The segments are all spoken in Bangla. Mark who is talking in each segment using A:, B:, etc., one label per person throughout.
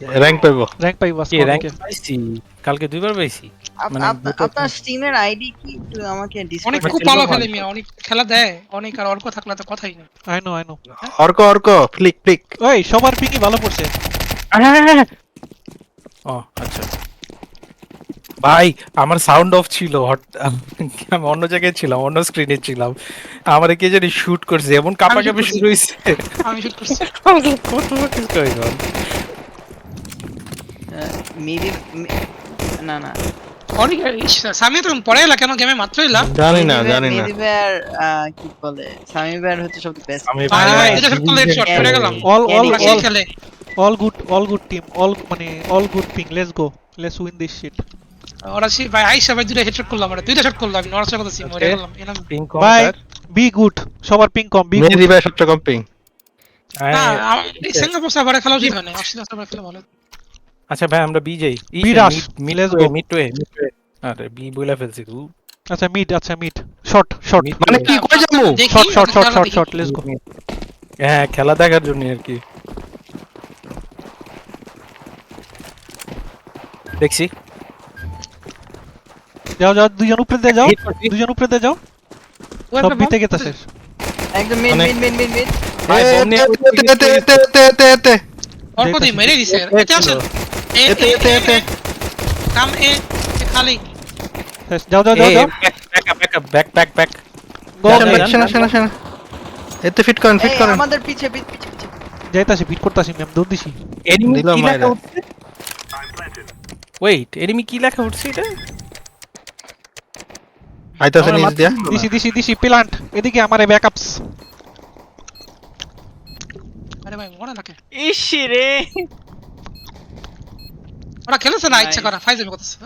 A: র্যাঙ্ক পাইবো।
B: র্যাঙ্ক পাইবা
C: কি র্যাঙ্ক পাইছি? কালকে দুইবার পাইছি। মানে
D: আপনার স্টিমের আইডি কি? একটু আমাকে
E: অনেক খুব ভালো খেলে মিয়া অনেক খেলা দেয় অনেক আর অল্প থাকলে তো কথাই নেই।
B: I know I know
A: Arko Arko flick flick
B: ওই সবার পিকি ভালো পড়ছে।
C: ও আচ্ছা। ভাই আমার সাউন্ড অফ ছিল হট- আমি অন্য জায়গায় ছিলাম অন্য স্ক্রিনে ছিলাম। আমার কে জানি শুট করছে এমন কাপা কাপি শুরু হয়েছে
E: আমি শুট করছি।
D: মিডি না না।
E: অনেক পরে এলা কেন? গেমে মাত্র এলা
A: জানি না জানি না।
D: মিডিবের কি বলে? সামি বের হচ্ছে সবচেয়ে বেস্ট
C: আমি
E: ভাই
C: ভাই
E: এটা শুট করলে শট করে গেলাম।
B: অল অল
D: Any-
E: ওরা সেই
B: অল
E: খেলে।
B: All good all good team all মানে all good ping let's go let's win this shit
E: ওরা সেই ভাই আইসা ভাই দুইটা হেডশট করলাম আমরা দুইটা শট করলাম আমি নড়াচড়া করতেছি মরে
B: বি গুড সবার পিং কম বি গুড
A: মেহেদি সবচেয়ে কম পিং
E: না সিঙ্গাপুর সাভারে খেলা উচিত হয় না অস্ট্রেলিয়া সাভারে খেলা ভালো।
C: আচ্ছা ভাই আমরা বি যাই. Mid
B: Let's
C: to mid to to আরে বি বইলা ফেলছি তু
B: আচ্ছা মিড আচ্ছা মিড শর্ট শর্ট
A: মানে কি কই যামু
B: short
E: short
B: short
E: short
B: short let's go
C: হ্যাঁ খেলা দেখার জন্য আর কি। দেখছি।
B: যাও যাও দুজন উপরে দিয়ে যাও। দুজন উপরে দিয়ে যাও। সব
E: একটা
B: বিতে। গেতেছে
D: একদম
A: অনেক-
D: মিড মিড মিড মিড
C: ভাই,
A: এ,
C: বন্যে-
A: এতে, এতে, এতে, এতে, এতে, এতে।
E: অল্প দিয়ে মেরে দিছে। এতে আসেন এ
A: এতে, এতে, এতে।
E: কাম এ এ, খালি
B: যাও যাও যাও
C: এই,
B: যাও
C: back, back up, back up, back, back, back.
B: গো
A: আসেন,
C: যান,
A: আসেন,
C: যান,
A: আসেন, আসেন। এতে ফিট করেন ফিট করেন
D: আমাদের পিছে পিছে পিছে পিছে
B: যাইতাছি বিট করতাছি ম্যাম দৌড় দিছি
C: Enemy কি লেখা। উঠছে? Wait, enemy কি লেখা উঠছে এটা?
A: আইতাছে
C: আমার
A: নিচ দিয়া
B: দিছি দিছি দিছি প্লান্ট এদিকে আমারে ব্যাকআপস
E: আরে ভাই মরে
D: রে
E: ওরা খেলেছে না ইচ্ছা করা ফাইজে করতেছে।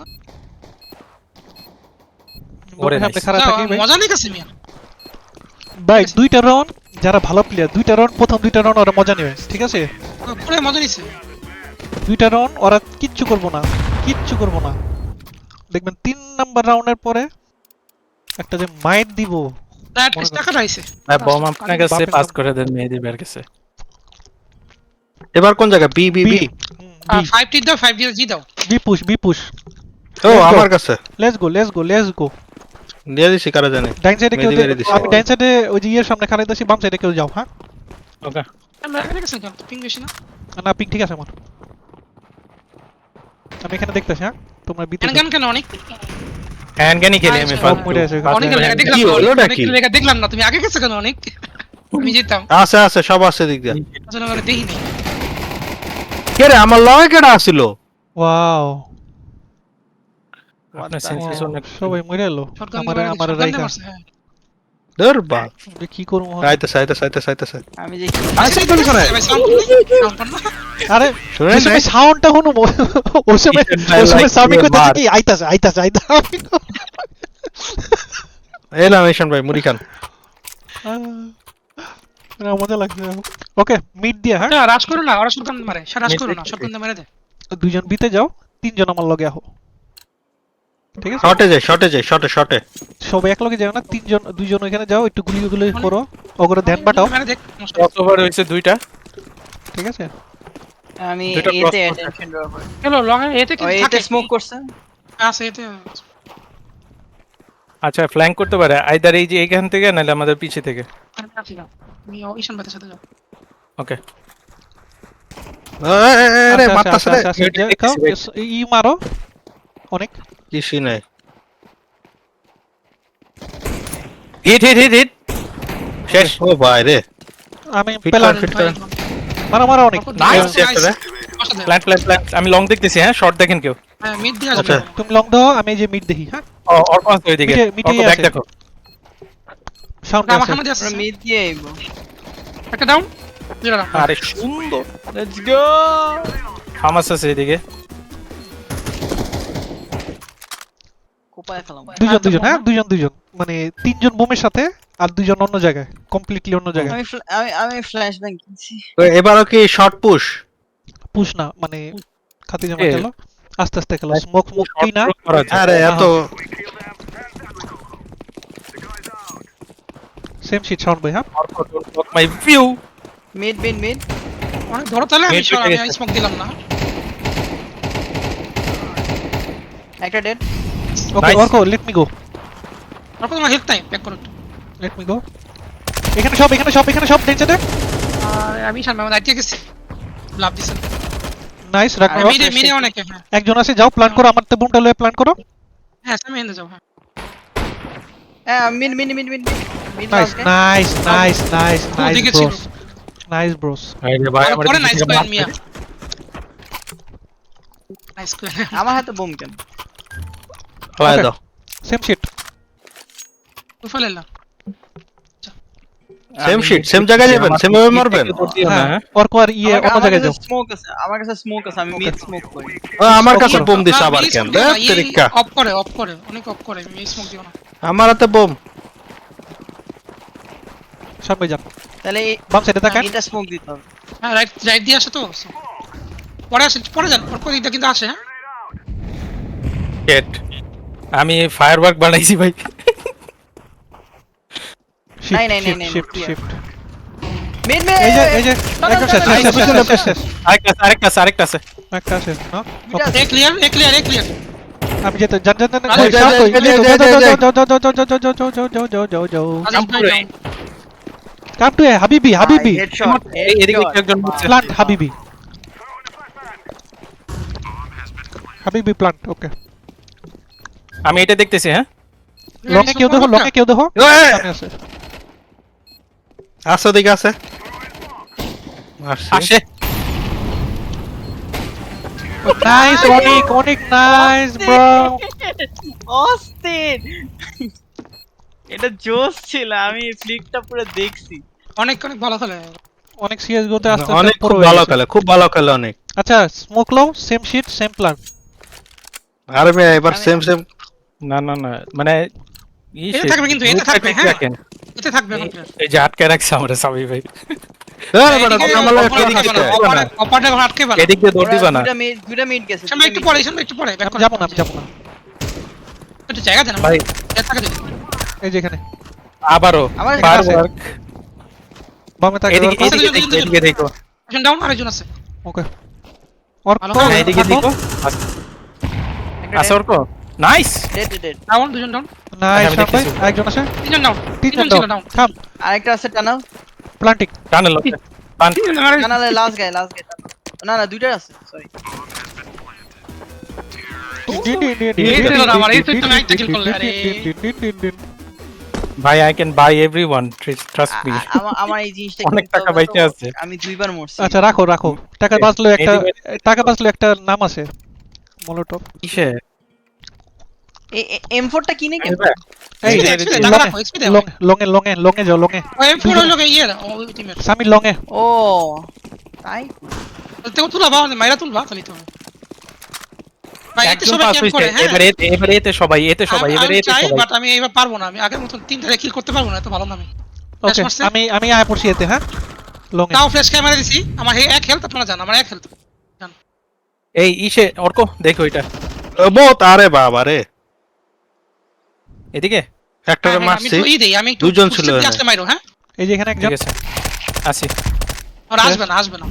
C: ওরে
B: খারাপ ভাই।
E: মজা নেই কাছে মিয়া।
B: ভাই দুইটা রাউন্ড যারা ভালো প্লেয়ার দুইটা রাউন্ড প্রথম দুইটা রাউন্ড ওরা মজা নেবে ঠিক আছে?
E: পুরো মজা নিছে।
B: দুইটা রাউন্ড ওরা কিচ্ছু করব না কিচ্ছু করব না। দেখবেন তিন নাম্বার রাউন্ডের পরে একটা যে মাইট দিব
C: আপনার কাছে করে দেন মেহেদি ভাইয়ের কাছে।
A: এবার কোন জায়গা বি বি বি
E: ফাইভ টি দাও ফাইভ জি দাও
B: বি পুশ বি পুশ
A: ও আমার কাছে।
B: Let's go let's go let's go
A: দিয়ে দিছি কারা জানে?
B: ডাইন সাইডে কেউ
A: মেহেদি
B: দে-
A: মেরে দিছে।
B: আমি ডাইন সাইডে ওই যে ইয়ের সামনে খারাই দিছি বাম সাইডে কেউ যাও হ্যাঁ?
C: Okay.
E: আমরা এখানে গেছে কেন পিং বেশি না?
B: না পিং ঠিক আছে আমার। আমি এখানে দেখতেছি হ্যাঁ? তোমরা বিতে
E: কেন কেন কেন অনেক?
C: Hand gun খেলি আমি
E: আচ্ছা,
B: মরে আছে,
E: অনেক দেখলাম
A: কি?
E: দেখলাম না তুমি আগে গেছো কেন অনেক? আমি যেতাম
A: আছে আছে সব আছে দিক দিয়া।
E: আমরা দেখি
A: কে রে? আমার লগে কেডা আসিল?
B: ওয়াও। সবাই মরে এলো। আমার আমার
E: হ্যাঁ।
A: দর বা
B: কি করব? এখন?
A: আইতাছে আইতাছে আইতাছে আইতাছে
D: আমি যে
A: আইছে কোন করে
E: ভাই সাউন্ড সাউন্ড না
B: সাউন্ডটা সময় সময়. কি আইতাছে আইতাছে
A: ভাই মুড়ি খান।
B: মজা লাগছে ওকে মিড দিয়ে হ্যাঁ?
E: না রাশ করো না ওরা শটগান মারে রাশ করো না শটগান মেরে দে।
B: দুইজন বিতে যাও তিনজন আমার লগে আহো। ঠিক আছে?
A: শর্টে যাই শর্টে যাই শর্টে শর্টে
B: সবাই এক লগে যাও না তিনজন দুইজন ওইখানে যাও একটু গুলি গুলি করো ওগুলো ধ্যান
E: নষ্ট
C: হয়েছে দুইটা।
B: ঠিক আছে?
D: আমি এতে অ্যাটেনশন ড্র করি।
E: হ্যালো লং এতে কি থাকে?
D: স্মোক করছে।
E: আছে এতে
C: আচ্ছা ফ্ল্যাঙ্ক করতে পারে। আইদার এই যে এখান থেকে নাহলে আমাদের পিছে থেকে।
E: তুমি ঈশান ভাইয়ের সাথে যাও।
C: ওকে
A: আরে রে
C: Wait,
B: যে-
C: wait,
B: খাও,
C: wait.
B: এস- ই মারো অনেক।
A: কিছুই নাই।
C: হিট হিট হিট হিট শেষ।
A: ও ভাই রে।
B: আমি
A: Fit
B: পেলাম
A: কর,
B: মারো মারো অনেক।
A: রে।
C: আমি লং দেখতেছি হ্যাঁ? শর্ট দেখেন কেউ।
E: হ্যাঁ মিড দিয়ে
A: আচ্ছা।
E: আসবে
B: তুমি লং দাও আমি যে মিড দেখি হ্যাঁ।
C: দেখো।
B: সাউন্ড
E: আমার সামনে দিয়ে
D: মিড দিয়ে আইবো।
E: একটা ডাউন দুইটা ডাউন
C: আরে সুন্দর। লেটস গো ফার্মাস আছে এদিকে।
D: কোপায় ফেলাম।
B: দুজন দুজন হ্যাঁ? দুজন দুজন মানে তিনজন বোমের সাথে আর দুজন অন্য জায়গায় কমপ্লিটলি অন্য জায়গায়।
D: আমি আমি আমি ফ্ল্যাশ ব্যাং কিনছি
A: এবারও কি শর্ট পুশ
B: পুশ না মানে খাতি জামা খেলো আস্তে আস্তে খেলো। স্মোক মুক কি না
A: আরে এত
B: সেম শিট সাউন্ড ভাই হ্যাঁ
C: my view.
D: Mid mid mid
E: অনেক ধরো তাহলে আমি আমি স্মোক দিলাম না।
D: একটা dead
B: okay
C: Nice.
B: Let me go
E: আর কোনো হেল্প টাইম ব্যাক করো
B: লেট মি গো এখানে সব এখানে সব এখানে সব ডেঞ্চারে
E: আর আমি সামনে আমার দাঁড়িয়ে গেছি। লাভ দিছেন
B: নাইস রাখ
E: মিডে মিডে অনেকে হ্যাঁ।
B: একজন আছে যাও প্ল্যান করো আমার তে বুমটা লয়ে প্ল্যান করো।
E: হ্যাঁ সামনে এনে যাও হ্যাঁ।
D: হ্যাঁ
B: mid mid mid Nice, nice,
E: nice, nice,
B: nice, bros. Nice,
C: bros. আরে ভাই আমার
E: পরে নাইস
C: কয়েন
E: মিয়া নাইস কয়েন
D: আমার হাতে বোম কেন
A: হ্যাঁ দাও
B: সেম শিট
E: তুই ফেলে না
A: সেম শিট সেম জায়গায় যাবেন সেম ভাবে মারবেন
B: আর কোয়ার ইয়ে অন্য জায়গায় যাও
D: স্মোক আছে আমার কাছে স্মোক আছে আমি মিড স্মোক করি
A: আমার কাছে বোম দিছ আবার কেন তরিকা
E: অফ করে অফ করে অনেক অফ করে মিড স্মোক দিও না
A: আমার হাতে বোম
B: সামনে যান
D: তাহলে এই-
B: বাম সাইডে তাকান
D: এটা স্মোক দিতে হবে
E: হ্যাঁ রাইট রাইট দিয়ে আসে তো পরে আসে পরে যান পর দিকটা কিন্তু আসে হ্যাঁ.
C: আমি ফায়ারওয়ার্ক বানাইছি ভাই
D: নাই, নাই, নাই, নাই,
B: শিফট শিফট
D: মিড মিড
B: এই যে এই যে একদম শেষ শেষ শেষ শেষ শেষ শেষ
C: আরেকটা আরেকটা আরেকটা আছে
B: একটা শেষ না
E: এ ক্লিয়ার এ ক্লিয়ার
B: আমি যেতে যান যান যান
E: আরে,
B: ওই,
A: যাই,
B: সাপ
A: যাই,
B: ওই,
A: যাই,
B: যাও, যাও, যাও, যাও, যাও, যাও, যাও, যাও, যাও, যাও, যাও, যাও, যাও, কাপ টু হাবিবি হাবিবি প্লান্ট হাবিবি হাবিবি প্লান্ট ওকে
C: আমি এটা দেখতেছি হ্যাঁ?
B: লকে কেউ দেখো লকে কেউ দেখো আছে
A: দিকে আছে।
C: আসে oh,
B: নাইস অনেক অনেক নাইস ব্রো
D: অস্তিন এটা জোস ছিল আমি ফ্লিকটা পুরো দেখছি।
E: অনেক অনেক ভালো খেলে।
B: অনেক সিএস গোতে আসছে
A: অনেক খুব ভালো খেলে খুব ভালো খেলে অনেক।
B: আচ্ছা স্মোক লও সেম শিট সেম প্ল্যান
A: আরে ভাই এবার সেম সেম
C: না না না মানে
E: এটা থাকবে কিন্তু এটা থাকবে হ্যাঁ। এটা থাকবে
C: এই যে আটকে রাখছে আমরা সামি ভাই।
E: জায়গা জানা
B: এই যে এখানে
C: আবারও
D: আমার
B: বামে তাকে
C: এদিকে এদিকে দেখো এদিকে দেখো
E: একজন ডাউন আরেকজন আছে
B: ওকে ওর
E: ভালো
C: এদিকে দেখো আসরক নাইস
D: ডেড ডেড
E: ডাউন দুজন ডাউন
B: না
C: এই
B: একজন আছে
E: তিনজন ডাউন
B: তিনজন
E: ছিল ডাউন
B: থাম
D: আরেকটা আছে টানাও
B: প্লান্টিং
C: টানেল পান
E: তিনজন
D: লাস্ট গায় লাস্ট গায় না না দুইটা আছে সরি এই তো আমার, এই তো আমি একটা kill করলে, আরে।
C: ভাই I can buy everyone trust me
D: আমার আমার এই জিনিসটা
C: অনেক টাকা
D: হবে
C: বাইচে
D: তো
C: আছে।
D: আমি দুইবার মরছি।
B: আচ্ছা রাখো রাখো। টাকা বাঁচলো একটা টাকা বাঁচলো একটা নাম আছে মলোটপ।
C: কিসে?
D: এম4 টা কিনে কেন?
B: এই
E: টাকা রাখো, XP দেয়।
B: লং লঙে লঙে লঙে যাও লঙে
E: ওই পুরো লোক ইয়ে ওই টিমের
B: সামি লঙে
D: ও তাই?
E: তেও তুলা বা মাইরা তুলবা খালি তো ভাই এতে
C: একজন
E: সবাই
C: পাস
E: ক্যাম্প
C: হইছে
E: করে হ্যাঁ
C: এবারে এতে- এবারে এতে সবাই এতে সবাই এবারে এতে সবাই।
E: বাট আমি এবার পারব না। আমি আগের মতন তিন ধারে কিল করতে পারব না এত ভালো না আমি
B: ওকে আমি আমি আয় পড়ছি এতে হ্যাঁ? লঙে
E: তাও ফ্ল্যাশ ক্যামেরা দিছি। আমার এক হেলথ আপনারা জান আমার এক হেলথ
C: এই ইসে অর্ক দেখো এটা।
A: বহুত আরে বাবা রে।
C: এদিকে?
A: একটারে
E: আমি
A: মারছি।
E: তো ই দেই আমি একটু
A: দুজন ছিল
E: আসলে মাইরো হ্যাঁ?
B: এই যে এখানে একজন।
C: আছে। আসি।
E: আর আসবে না আসবে না।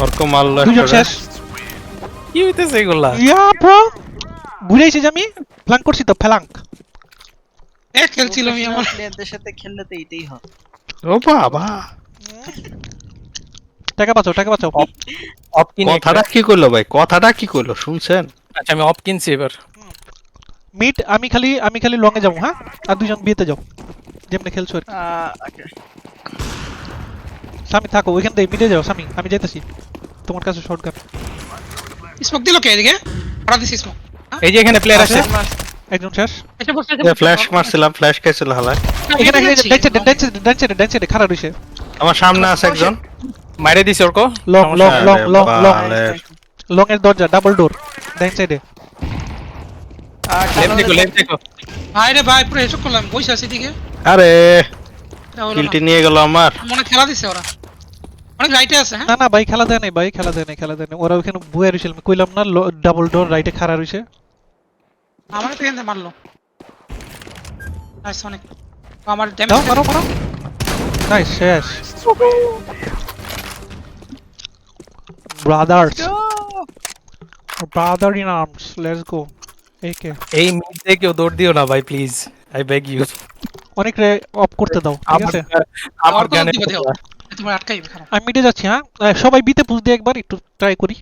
A: অর্ক মারলো
B: দুজন শেষ।
C: কি হইতেছে এগুলা?
B: ইয়া ব্রো ঘুরে এসেছি আমি ফ্ল্যাঙ্ক করছি তো ফ্ল্যাঙ্ক
E: এক খেলছিল আমি আমার।
D: প্লেয়ারদের সাথে খেললে তো এটাই হয়।
A: ও বাবা!
B: টাকা বাঁচাও টাকা বাঁচাও
C: অফ কিনে
A: কথাটা কি করল ভাই? কথাটা কি করল? শুনছেন?
C: আচ্ছা আমি অফ কিনছি এবার।
B: মিড আমি খালি আমি খালি লঙে যাব হ্যাঁ? আর দুজন বিয়েতে যাও যেমনি খেলছো আর। সামি থাকো ওইখান থেকে মিডে যাও সামি আমি যাইতেছি। তোমার কাছে শর্ট গান
E: স্মোক দিল কে এদিকে? ওরা দিছি স্মোক
C: এই যে এখানে প্লেয়ার আছে।
B: একজন শেষ
E: এসে বসে
A: ফ্ল্যাশ মারছিলাম ফ্ল্যাশ খাইছিল হালায়।
B: এখানে
E: এদিকে
B: ডাইন সাইডে ডাইন সাইডে খারাপ রইছে
A: আমার সামনে আছে একজন।
C: মাইরে দিছে
B: Arko
A: long
B: long long long
A: long
B: long এর দরজা ডাবল ডোর ডাইন সাইডে
C: লেফট দেখো লেফট দেখো।
E: ভাই রে ভাই পুরো এসব করলাম বসে আছি দিকে
A: আরে। কিলটি নিয়ে গেল আমার।
E: মনে খেলা দিছে ওরা। অনেক রাইটে আছে হ্যাঁ?
B: না না ভাই খেলা দেয় নাই ভাই খেলা দেয় নাই খেলা দেয় নাই। ওরা ওখানে বুয়ে রইছিল আমি কইলাম না ডাবল ডোর রাইটে খাড়া রইছে।
E: আমার তো এখানে মারলো। নাইস অনেক। আমার ড্যামেজ
B: মারো মারো। নাইস শেষ। Brothers brother in arms let's go এই
C: মিডে কেউ দৌড় দিও না ভাই প্লিজ আই বেগ ইউ
B: অনেক রে অফ করতে দাও ঠিক আছে?
C: আমার
E: তোমার আটকাইবে খারাপ।
B: আমি মিটে যাচ্ছি হ্যাঁ? সবাই বিতে পুষ দিয়ে একবার একটু ট্রাই করি।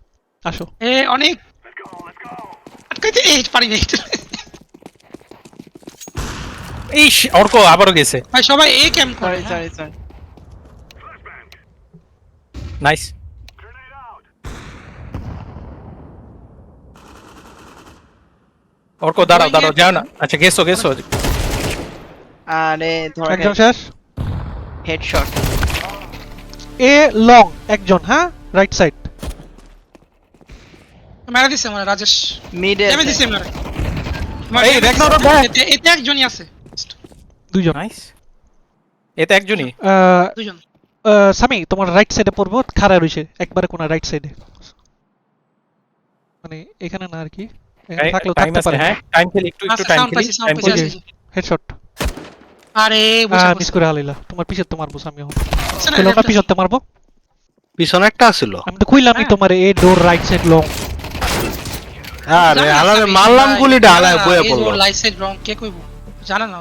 B: আসো।
E: এ অনেক। আটকাইতে এই পারি নাই।
C: ইস অর্ক আবারও গেছে।
E: ভাই সবাই এ ক্যাম্প করে
D: সরি সরি
C: নাইস অর্ক দাঁড়াও দাঁড়াও যাও না। আচ্ছা গেছো গেছো।
D: আরে ধরে
B: একজন শেষ।
D: হেডশট
B: এ লং একজন হ্যাঁ? রাইট সাইড
E: মেরা দিছে আমার রাজেশ।
D: মিডে
E: এমে দিছে মেরা।
C: এই, Ragnarok back.
E: এতে এতে একজনই আছে।
B: দুইজন।
C: নাইস এতে একজনই?
B: আহ, সামি তোমার রাইট সাইডে পড়ব খাড়া রইছে একবারে কোনা রাইট সাইডে মানে এখানে না আর কি। এখানে থাকলেও থাকতে পারে।
C: হ্যাঁ? টাইম খেলি একটু একটু টাইম খেলি।
B: হেডশট
E: আরে বসে
B: মিস করে হালাইলা। তোমার পিছে তো মারবো সামি এখন
E: বসে
B: চলো না পিছতে মারবো?
A: পিছনে একটা আছিল।
B: আমি তো কইলামই
E: হ্যাঁ।
B: তোমার এই ডোর রাইট সাইড লং
A: আরে হালারে মারলাম গুলিটা হালায় বয়ে পড়ল।
E: লাইট সাইড রং কে কইবো? জানা না।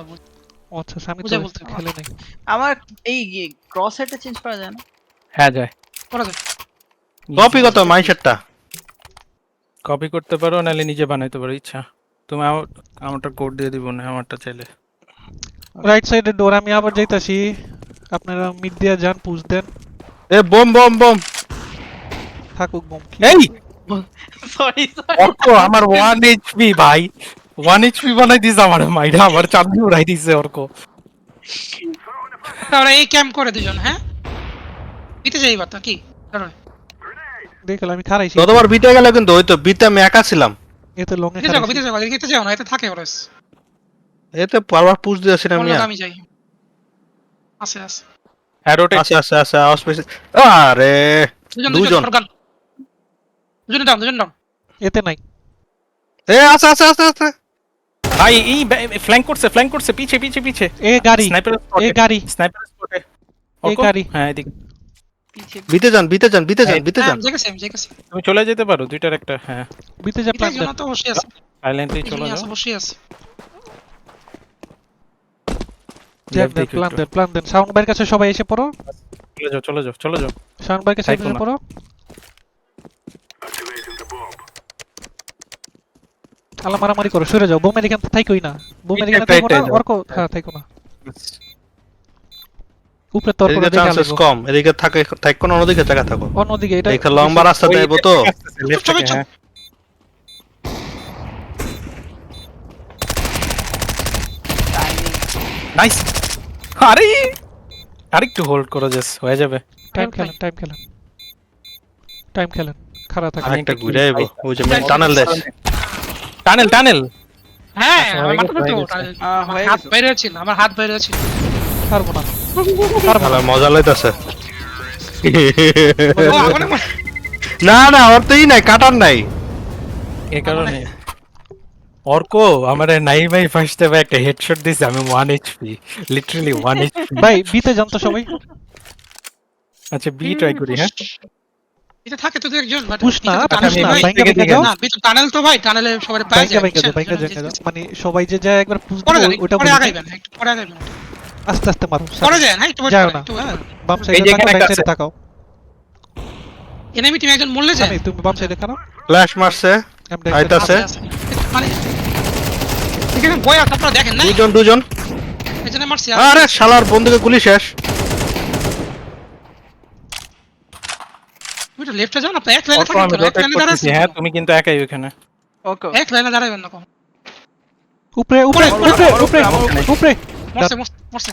B: আচ্ছা সামি তো
E: বলতে
B: খেলে নাই।
D: আমার এই ক্রস হেডটা চেঞ্জ করা যায় না?
C: হ্যাঁ যায়।
E: করা যায়।
A: কপি কত মাইশেরটা
C: কপি করতে পারো নাহলে নিজে বানাইতে পারো ইচ্ছা। তুমি আমার আমারটা কোড দিয়ে দিব না আমারটা চাইলে।
B: রাইট সাইডে ডোর আমি আবার যাইতাছি। আপনারা মিড দিয়ে যান push then.
A: A bomb bomb bomb.
B: থাকুক বম।
C: এই!
D: সরি সরি
C: অর্ক আমার ওয়ান এইচপি ভাই। ওয়ান এইচপি বানাই দিস আমার মাইরা। আমার চাঁদনি উড়াই দিছে অর্ক।
E: তাহলে এই ক্যাম্প করে দুজন হ্যাঁ? দিতে যাই বার্তা কি? দাঁড়াও।
B: দেখলাম আমি খারাইছি।
A: ততবার বিতে গেল কিন্তু ওই তো বিতে আমি একা ছিলাম।
B: এতে লং এ
E: দিতে যাও
B: খারাইছি।
E: দিতে যাও এতে থাকে ওরস
A: এতে বারবার পুশ দিয়েছিলাম
E: কোন
A: মিয়া।
E: আমি যাই। আছে আছে।
C: হ্যাঁ রোটেট
A: আছে আছে আছে অস্পেস আরে
E: দুজন
A: দুজন।
E: ডাউন দুজন ডাউন
B: এতে নাই।
A: এ আছে আছে আছে আছে।
C: ভাই এই ফ্ল্যাঙ্ক করছে ফ্ল্যাঙ্ক করছে পিছে পিছে পিছে।
B: এ গাড়ি
C: স্নাইপার
B: এ গাড়ি।
C: স্নাইপার স্পটে
B: এই গাড়ি।
C: হ্যাঁ এদিকে।
D: পিছে
A: বিতে যান বিতে যান বিতে যান বিতে
E: হ্যাঁ
A: যান
E: জেগেছে জেগেছে।
C: তুমি চলে যেতে পারো দুইটার একটা হ্যাঁ।
B: বিতে যা প্ল্যান
E: তো বসে আছে।
C: সাইলেন্টলি চলে
E: চলে
C: যাও।
E: বসে আছে
C: Left
B: দেন
C: দিকে
B: প্ল্যান
C: একটু।
B: দেন প্ল্যান দেন সাউন্ড বাইর কাছে সবাই এসে পড়ো।
C: চলে যাও চলে যাও চলে যাও।
B: সাউন্ড বাইর কাছে
C: থাইকো
B: এসে পড়ো। আলা মারামারি করো সরে যাও। বোমের এখান থেকে থাইকোই না। বোমের এখানে থাইকো না অর্ক হ্যাঁ থাইকো না। উপরে
A: এদিকে চান্সেস কম। এদিকে থাকে থাকে কোন অন্যদিকে জায়গা থাকো।
B: অন্যদিকে এটা
A: এখানে লম্বা রাস্তা যাইবো তো।
C: লেফট থেকে হ্যাঁ নাইস আরে! আরেকটু হোল্ড করো জাস্ট হয়ে যাবে।
B: টাইম খেলেন টাইম খেলেন। টাইম খেলেন খারাপ থাকে
A: আরেকটা ঘুরে আইবো। ওই যে মেন টানেল দেশ।
C: টানেল টানেল
E: হ্যাঁ
C: আচ্ছা,
E: আমার মাথা তো হাত বাইরে ছিল আমার হাত বাইরে ছিল
B: পারব না। পারব না।
A: ভালো মজা লইতাছে। না না ওর নাই কাটার নাই।
C: এ কারণে। অর্ক আমার নাই ভাই ফার্স্ট টাইম একটা হেডশট দিছে আমি 1 এইচপি লিটারালি 1 এইচপি
B: ভাই বিতে জানতো সবাই।
C: আচ্ছা বি ট্রাই করি হ্যাঁ?
E: এটা থাকে তো একজন but
B: পুশ না পুশ না
E: ভাই।
B: বাইঙ্গা
C: দিকে
B: বাইঙ্গা
E: না টানেল তো ভাই টানেলে সবাই পাওয়া
B: বাইঙ্গা
E: যায়
B: যাও
E: বুঝছেন?
B: বাইঙ্গা
E: বুঝছেন?
B: মানে সবাই যে যায় একবার পুশ ওটা
E: পরে আগাইবেন একটু পরে আগাইবেন।
B: আস্তে আস্তে মারো
E: পরে যান হ্যাঁ একটু
B: যাও না। বাম সাইডে
C: যে
B: তাকাও
C: এখানে
B: সাইডে। তাকাও
E: এনিমি টিম একজন মরলে যায়।
B: তুমি বাম সাইডে খারাপ
A: ফ্ল্যাশ মারছে। আইতাছে।
E: মানে এখানে বই আছে আপনারা দেখেন না
A: দুজন দুজন
E: জন্য মারছি
A: আরে? শালার বন্ধুকে গুলি শেষ।
E: তো লেফটে যাও না আপনি এক লাইনে থাকেন তো এক লাইনে
C: করতেছি হ্যাঁ তুমি কিন্তু একাই ওখানে
D: ওকে
E: এক লাইনে দাঁড়াবেন না কখন।
B: উপরে উপরে
E: উপরে,
B: উপরে
D: উপরে,
E: মরছে মরছে,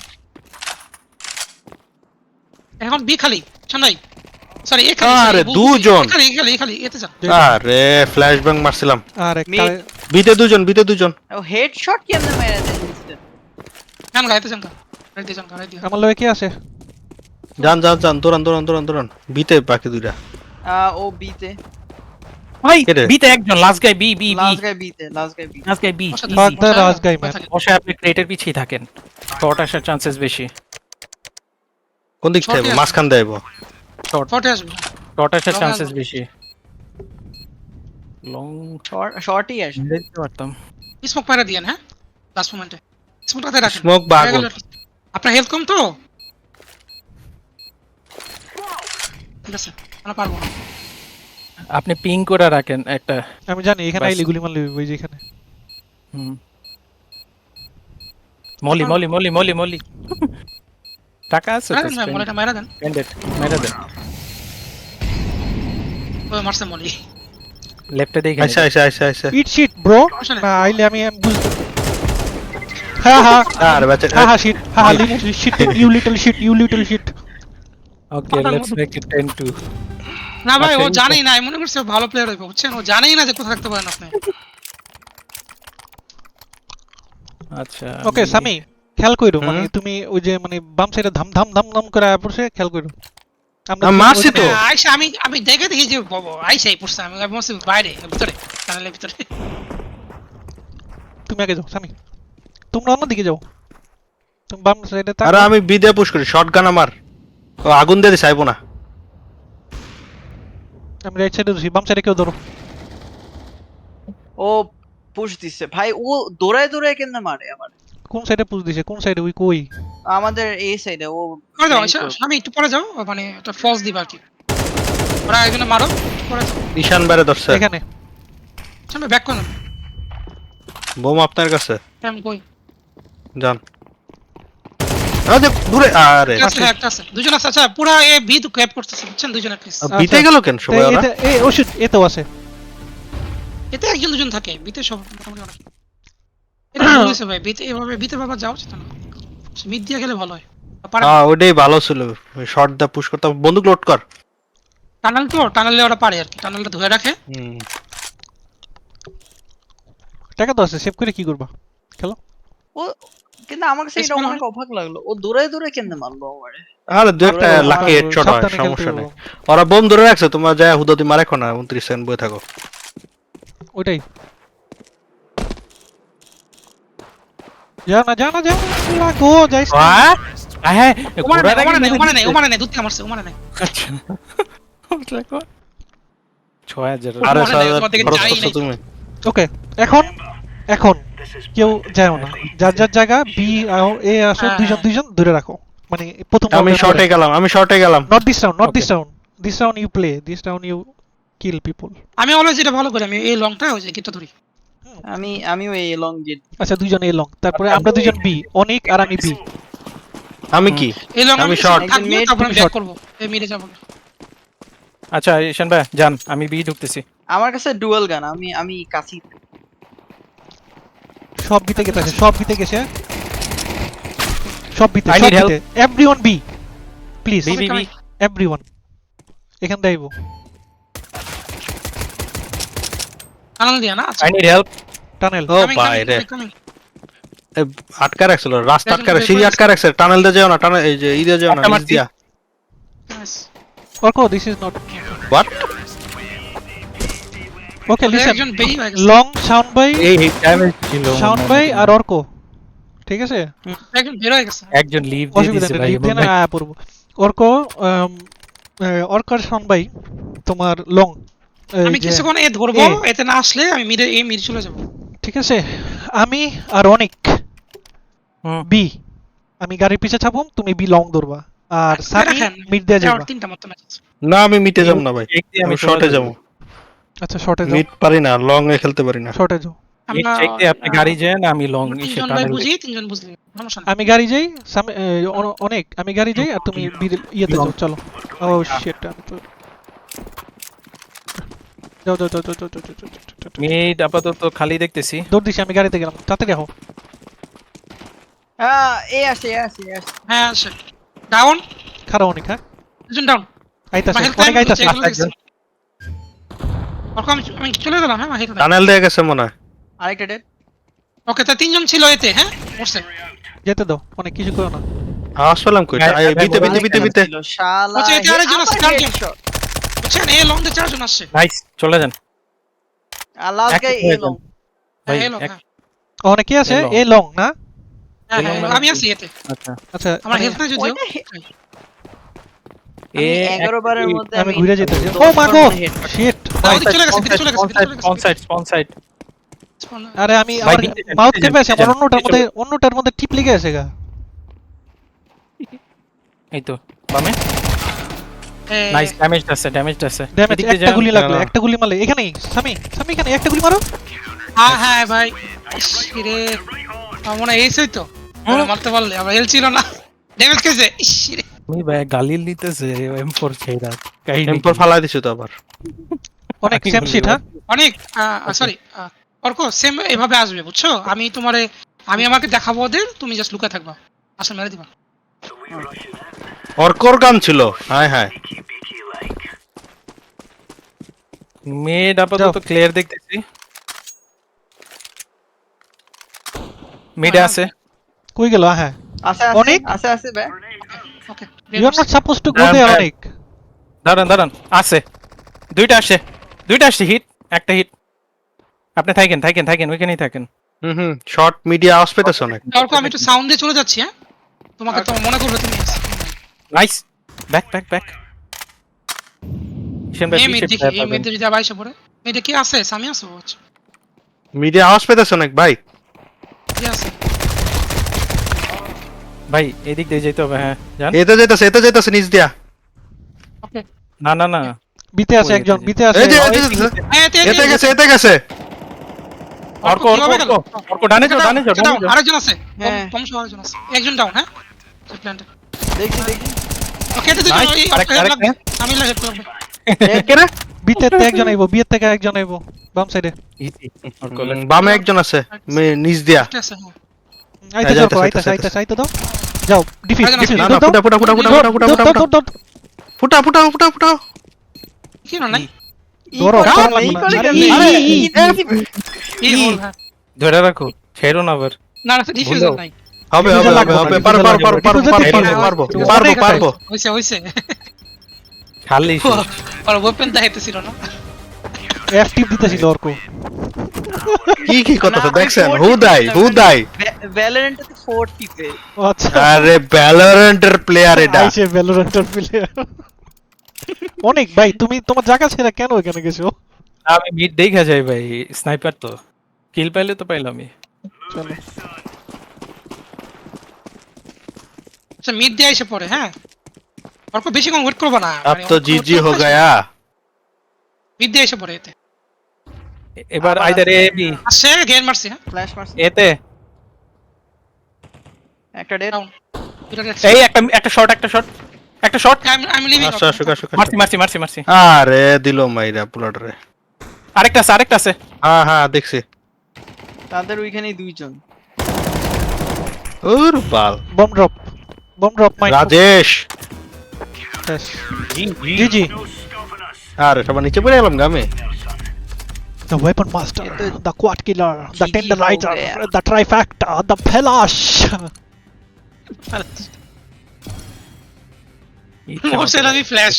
E: এখন বি খালি ছান্দাই সরি এ খালি
A: আরে, দুজন।
E: খালি খালি খালি এতে যান।
A: আরে ফ্ল্যাশ ব্যাং মারছিলাম।
B: আর
A: বিতে দুজন বিতে দুজন।
D: ও হেডশট কেমনে মেরে দেন instant?
E: গান গাইতে দিয়ে যান রাইট দিয়ে
B: আমার লগে কি আছে?
A: যান যান যান দৌড়ান দৌড়ান দৌড়ান দৌড়ান। বিতে বাকি দুইটা।
D: ও বিতে।
C: ভাই
A: কে
C: বিতে একজন last guy B B B
D: last guy বিতে
C: last guy
E: B
B: last guy
E: B
B: last guy, man.
E: বসে-
C: বসে আপনি ক্রেটের পিছেই থাকেন। শর্ট আসার চান্সেস বেশি।
A: কোন দিক থেকে। মাঝখান দেবো
C: শর্ট
E: ফটে আসবে।
C: শর্ট আসার চান্সেস বেশি। লং
D: শর্টই আসে
C: দেখতে পারতাম।
E: স্মোক পায়রা দিয়েন হ্যাঁ? লাস্ট মোমেন্টে স্মোকটাতে রাখেন।
A: Smoke বা
E: গেল
A: আগুন।
E: at least। আপনার হেলথ কম তো? ঠিক আছে আমরা পারব না।
C: আপনি পিং করে রাখেন একটা।
B: আমি জানি এখানে। আইলে গুলি মারলে ওই যে এখানে।
C: হুম। মলি মলি মলি মলি মলি। টাকা আছে
E: মারা দেন ভাই, মলিটা মারা দেন।
C: মেরে দেন।
E: ও মারছে মলি।
C: লেফটে দেখে
A: আচ্ছা আচ্ছা আচ্ছা আচ্ছা
B: ইট শিট ব্রো না আইলে আমি আমি বুঝতে হ্যাঁ হ্যাঁ
A: আর বাচ্চা
B: হ্যাঁ হ্যাঁ শিট হ্যাঁ হ্যাঁ little shit you little shit you little shit
C: okay let's make it 10 two
E: না ভাই ও জানেই না মনে করছি ভালো প্লেয়ার হইব বুঝছেন? ও জানেই না যে কোথায় থাকতে পারেন আপনি।
C: আচ্ছা
B: ওকে সামি খেয়াল কইরো মানে তুমি ওই যে মানে বাম সাইডে ধাম ধাম ধাম ধাম করে আয়া পড়ছে খেয়াল কইরো।
A: মারছি তো।
E: হ্যাঁ, আইসা আমি আমি দেখে দেখি যে বাবা আইসাই পড়ছে আমি আমি বলছি বাইরে ভিতরে টানেলের ভিতরে।
B: তুমি আগে যাও সামি তোমরা অন্যদিকে যাও। তুমি বাম সাইডে
A: আর আমি বিদে পুশ করি শটগান আমার ও আগুন দিয়ে দিছে আইবো না।
B: আমি রাইট সাইডে ধরছি বাম সাইডে কেউ ধরো।
D: ও পুশ দিছে। ভাই ও দৌড়ায় দৌড়ায় কেন মারে আমার?
B: কোন সাইডে পুশ দিছে? কোন সাইডে ওই কই?
D: আমাদের এই সাইডে ও
E: করে দাও
D: করে।
E: আমি একটু পরে যাও মানে একটা ফলস দিবা আর কি। ওরা একজনে মারো পরে যাও।
A: ঈশান বাইরে ধরছে।
B: এখানে।
E: সামনে ব্যাক করুন
A: বোম আপনার কাছে?
E: আমি কই?
A: যান। আরে দূরে আরে।
E: আছে হ্যাঁ, একটা আছে। দুজন আছে আচ্ছা পুরো এ বি তো ক্যাপ করতেছে বুঝছেন? দুজন least।
A: বিতে গেল কেন সবাই? ওরা
B: এতে এই ওষুধ এতেও আছে।
E: এতে একজন দুজন থাকে। বিতে সব মোটামুটি অনেক। এটা ভুল ভাই বিতে এভাবে বিতে বাবা যাওয়া উচিত না। মিড দিয়ে গেলে ভালো হয়।
A: হ্যাঁ ওইটাই ভালো ছিল। শর্ট দা পুশ করতাম। বন্দুক লোড কর।
E: টানেল তো টানেলে ওরা পারে আর কি। টানেলটা ধরে রাখে।
A: হুম।
B: টাকা তো আছে সেভ করে কি করবা?
D: ও কিন্তু আমার কাছে এটা অনেক অবাক লাগল। ও দৌড়ায় দৌড়ায় কেন মারলো আমারে
A: আরে দু একটা লাকি হেডশট হয় সমস্যা নেই। ওরা বোম ধরে রাখছে তোমরা যায় হুদাদি মারে এখন না 29 সেকেন্ড বয়ে থাকো।
B: ওইটাই। যাও না যাও না যাও না লাগো যাইস না।
C: হ্যাঁ হ্যাঁ
E: ওমানে
C: ঘোড়ার
E: নেই
C: আগে
E: ওমানে নেই
C: মেরে
E: ওমানে নেই
C: দিচ্ছে।
E: ওমানে নেই। দুধ মারছে ওমানে নেই
C: আচ্ছা
A: আরে। তুমি।
B: ওকে এখন এখন কেউ না। যার যার জায়গা বি এ আসো দুইজন
E: হ্যাঁ।
B: দুইজন ধরে রাখো। মানে প্রথম
A: আমি শর্টে গেলাম আমি শর্টে গেলাম।
B: Not this round
C: not.
B: This round this round you play this round you kill people
E: আমি অলওয়েজ যেটা ভালো করি আমি এই লংটা ওই যে ধরি।
D: আমি আমিও এই লং গেট
B: আচ্ছা দুইজন এ লং তারপরে আমরা দুইজন বি অনিক আর আমি বি
A: আমি কি?
E: এই লং
A: আমি
E: আমি শর্ট থাকব তারপর আমি ব্যাক. করব। এই মিডে যাব।
C: আচ্ছা ঈশান ভাই যান আমি বি ঢুকতেছি।
D: আমার কাছে ডুয়াল গান আমি আমি কাছি।
B: সব বিতে গেছে সব বিতে গেছে। সব বিতে সব. বিতে everyone B please
C: B B B
B: everyone এখান দেইব
E: টানেল দিয়া না?
C: আই নিড হেল্প
B: টানেল
A: ও. এ, আটকা রাখছিল রাস্তা আটকা রাখ
E: বের
A: সিঁড়ি আটকা রাখছে টানেল দিয়ে যাও না টানেল এই যে ইদে যাও না নিচ দিয়া. This
B: is
E: not
B: what
E: okay listen হয়ে
B: লং সাউন্ড বাই
C: এই ড্যামেজ ছিল।
B: সাউন্ড বাই আর অর্কো ঠিক আছে?
E: একজন বের হয়ে গেছে।
C: একজন লিভ দিয়ে ভাই
B: লিভ দিয়ে না আয়া অর্কো অর্কার সাউন্ড বাই তোমার লং
E: আমি কিছুক্ষণ এ ধরবো এতে না আসলে আমি মিডে এই মিড চলে যাব।
B: ঠিক আছে আমি আর অনেক বি আমি গাড়ির পিছে ছাপুম তুমি বি লং ধরবা। আর সানি মিড দিয়ে যাবা।
E: তিনটা মতো
A: না আমি মিটে যাব না ভাই।
C: আমি
A: শর্টে যাব।
B: আচ্ছা শর্টে যাও।
A: মিট পারি না লং এ খেলতে পারি না।
B: শর্টে যাও।
C: আপনি গাড়ি যান আমি লং
E: বুঝি তিনজন বুঝলি
B: গাড়ি যাই এ, অনেক আমি গাড়ি যাই আর তুমি বি ইয়েতে যাও চলো। ও শিট আমি তো যাও যাও যাও যাও যাও।
C: মিড আপাতত খালি দেখতেছি
B: দৌড় দিছি আমি গাড়িতে গেলাম তাড়াতাড়ি আহো
D: হ্যাঁ এ আসে এ আসে এ আসে
E: হ্যাঁ ডাউন
B: খারাপ অনেক হ্যাঁ
E: দুজন ডাউন
B: আইতাছে অনেক আইতাছে
E: আমি আমি চলে গেলাম হ্যাঁ
A: টানেল দিয়ে গেছে মনে হয়
D: আরেকটা ডেট
E: ওকে তা তিনজন ছিল এতে হ্যাঁ মরছে
B: যেতে দাও অনেক কিছু করো না
A: আওয়াজ পেলাম কই
C: হ্যাঁ, হ্যাঁ,
A: বিতে বিতে বিতে বিতে
D: শালা
E: এটা আরেকজন আছে, Chen, A long the charge on
C: us. চলে যান।
D: আর
C: last
E: guy A long.
C: A
E: long.
B: অনেকে আছে
C: A long
B: না?
E: হ্যাঁ, হ্যাঁ, আমি আছি এতে।
C: আচ্ছা।
B: আচ্ছা,
E: আমার হেলথ নাই যদিও।
B: হ্যাঁ।
C: oh
B: অন্যটার মধ্যে টিপ লেগে আছে গা
C: এই তো বামে নাইস ড্যামেজ আছে ড্যামেজ আছে।
B: ড্যামেজ একটা গুলি লাগল একটা গুলি মারলে। এখানেই সামি সামি এখানে একটা গুলি মারো।
E: হ্যাঁ হ্যাঁ ভাই। রে। আমার মনে হয় এসেই তো।
C: হুম।
E: মারতে পারলে আবার এল ছিল না। ড্যামেজ ইস রে।
C: আমি ভাই গালি নিতেছে এম4 ছেড়া। কাহিনী
A: এরপর ফালাই দিছো তো আবার।
B: অনেক সেম শিট হ্যাঁ?
E: অনেক সরি অর্ক সেম এভাবে আসবে বুঝছ? আমি তোমারে আমি আমাকে দেখাবো ওদের তুমি জাস্ট লুকা থাকবা। আসলে মেরে দিবা।
A: অর্কর গান ছিল। হায় হায়।
C: মেড আপাতত ক্লিয়ার দেখতেছি। মিডে আছে।
B: কই গেল? হ্যাঁ।
D: আছে
B: অনেক?
D: আছে আছে আছে bag
E: okay
B: you are not suppose to go
A: damn.
B: অনেক
C: দাঁড়ান দাঁড়ান। আছে। দুইটা আসে। দুইটা আসছে হিট একটা হিট আপনি থাকেন থাকেন থাকেন ওইখানেই থাকেন।
A: হুম হুম। শর্ট মিডিয়া আওয়াজ পেতেছ অনেক
E: অর্ক আমি একটু সাউন্ড দিয়ে চলে যাচ্ছি হ্যাঁ? তোমাকে তো মনে করবে তুমি
C: nice back back back same back
E: এই মেয়ে দেখি এই মেয়েদের যদি আবার এসে পড়ে। মেয়েটা কি আছে? সামি আছে ও আচ্ছা।
A: আওয়াজ পেতেছ অনেক ভাই।
E: কি আছে?
C: ভাই এদিক দিয়ে যেতে হবে হ্যাঁ। জান
A: এতে যেতেছে এতে যেতেছে নিচ দিয়া।
E: ওকে।
C: না না না।
B: বিতে আছে একজন বিতে আছে
A: এই যে এতে যেতেছে
E: এতে
A: এতে গেছে এতে গেছে।
C: অর্ক অর্ক অর্ক অর্ক ডানে যাও ডানে যাও ডানে যাও
E: আরেকজন আছে।
D: হ্যাঁ।
E: কম সহ আরেকজন আছে। একজন ডাউন হ্যাঁ? প্ল্যান্টে
D: দেখি দেখি।
E: ওকে এটা
C: Nice,
E: দেখো
C: আরেকটা, আরেকটা।
E: আমি হেল্প করব
A: কেন?
B: বিতে তে একজন আইবো বিয়ের থেকে একজন আইবো বাম সাইডে
A: বামে একজন আছে মে- নিচ দিয়া।
E: হ্যাঁ।
B: আইতে
A: এই
B: যাও
A: যাইতেছে,
B: আইতে
A: যাইতেছে,
B: আইতে আইতে দাও। যাও ডিফিট
E: আরেকজন
B: ডিফিট
E: আছে।
A: না না ফুটা ফুটা ফুটা ফুটা ফুটা ফুটা। ফুটা ফুটা ফুটা ফুটা ফুটা ফুটা।
E: কি না নাই?
B: ধরো, আরে,
C: রাখো ছেড়ো না আবার।
E: না না নাই।
A: হবে হবে হবে পারব পারব পারব পারব পারব।
E: হইছে হইছে।
C: খালি
E: আর ওপেন দেখাইতেছিল না।
B: এফ টিপ দিতেছিল অর্ক
A: কি কি কথা
D: না,
A: দেখছেন?
D: আমি
A: হু
D: four
A: দাই
D: টিপে
A: হু দাই
D: ভ্যা- ভ্যালোরেন্টে তো ফোর টিপে
B: ও আচ্ছা।
A: আরে ভ্যালোরেন্টের প্লেয়ার এটা।
B: আইছে ভ্যালোরেন্টের প্লেয়ার অনেক ভাই তুমি তোমার জায়গা ছেড়ে কেন এখানে গেছো?
C: আমি মিড দেখা যাই ভাই স্নাইপার তো। কিল পাইলে তো পাইলামই
B: চলো।
E: আচ্ছা মিড দিয়ে এসে পড়ে হ্যাঁ? অর্ক বেশি কম ওয়েট করবো না
A: अब तो जी जी हो गया
E: মিড দিয়ে এসে পড়ে এতে
C: এবার
D: আবার
C: আইদার এ
D: আছে।
C: বি
E: আসছে গেন মারছি হ্যাঁ
D: ফ্ল্যাশ মারছি
C: এতে
D: একটা ডেট
E: ডাউন এটা
C: এই একটা একটা শট একটা শট একটা শট
E: আমি আমি লিভিং
A: আসো আসো আসো
C: মারছি মারছি মারছি মারছি
A: আরে দিল মাইরা বুলেট রে
C: আরেকটা আছে আরেকটা আছে
A: হ্যাঁ হ্যাঁ দেখছি
D: তাদের ওইখানেই দুইজন
A: ওর বাল
B: bomb drop bomb drop my
A: Rajesh
B: শেষ জিজি
A: আরে সবার নিচে পড়ে গেলাম গামে
B: The weapon master, the, the quad killer, the tenderizer, the trifecta, the pelash.
E: মোস্টেন আমি ফ্ল্যাশ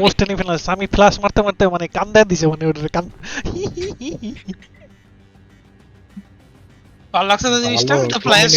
B: মোস্টেন ফ্ল্যাশ আমি ফ্ল্যাশ মারতে মারতে মানে কান্দা দিছে মানে ওটার কান
E: ভালো লাগছে তো জিনিসটা তো ফ্ল্যাশ